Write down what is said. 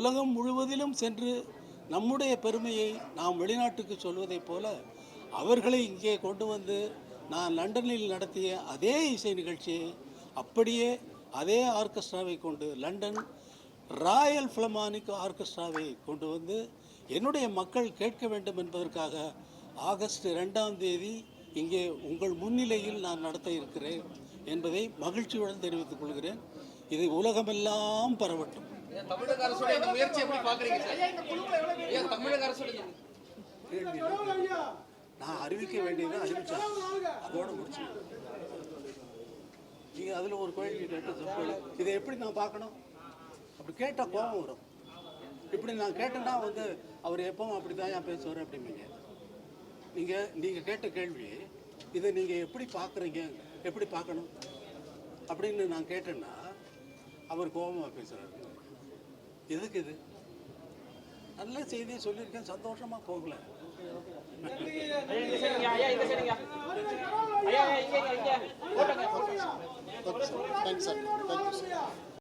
உலகம் முழுவதிலும் சென்று நம்முடைய பெருமையை நாம் வெளிநாட்டுக்கு சொல்வதைப் போல அவர்களை இங்கே கொண்டு வந்து நான் லண்டனில் நடத்திய அதே இசை நிகழ்ச்சியை அப்படியே அதே ஆர்கெஸ்ட்ராவை கொண்டு லண்டன் ராயல் ஃபிலமானிக் ஆர்கெஸ்ட்ராவை கொண்டு வந்து என்னுடைய மக்கள் கேட்க வேண்டும் என்பதற்காக ஆகஸ்ட் ரெண்டாம் தேதி இங்கே உங்கள் முன்னிலையில் நான் நடத்த இருக்கிறேன் என்பதை மகிழ்ச்சியுடன் தெரிவித்துக் கொள்கிறேன். இது உலகமெல்லாம் பரவட்டும். தமிழக அரசோட இந்த முயற்சி எப்படி பாக்குறீங்க சார்? தமிழக அரசுடைய நான் அறிவிக்க வேண்டியதை அறிவிச்சேன் அதோட முடிச்சு நீங்கள் அதில் ஒரு கோயில் கேட்டு தப்பு இதை எப்படி நான் பார்க்கணும்? அப்படி கேட்டால் கோபம் வரும். இப்படி நான் கேட்டேன்னா வந்து அவர் எப்பவும் அப்படி தான் ஏன் பேசுவார் அப்படிம்பீங்க. நீங்கள் நீங்கள் கேட்ட கேள்வி இதை நீங்கள் எப்படி பார்க்குறீங்க? எப்படி பார்க்கணும்? அப்படின்னு நான் கேட்டேன்னா அவர் கோபமாக பேசுகிறாரு எதுக்கு இது? நல்ல செய்தியை சொல்லியிருக்கேன். சந்தோஷமா போகல தேங்க்ஸ் சார் தேங்க்ஸ்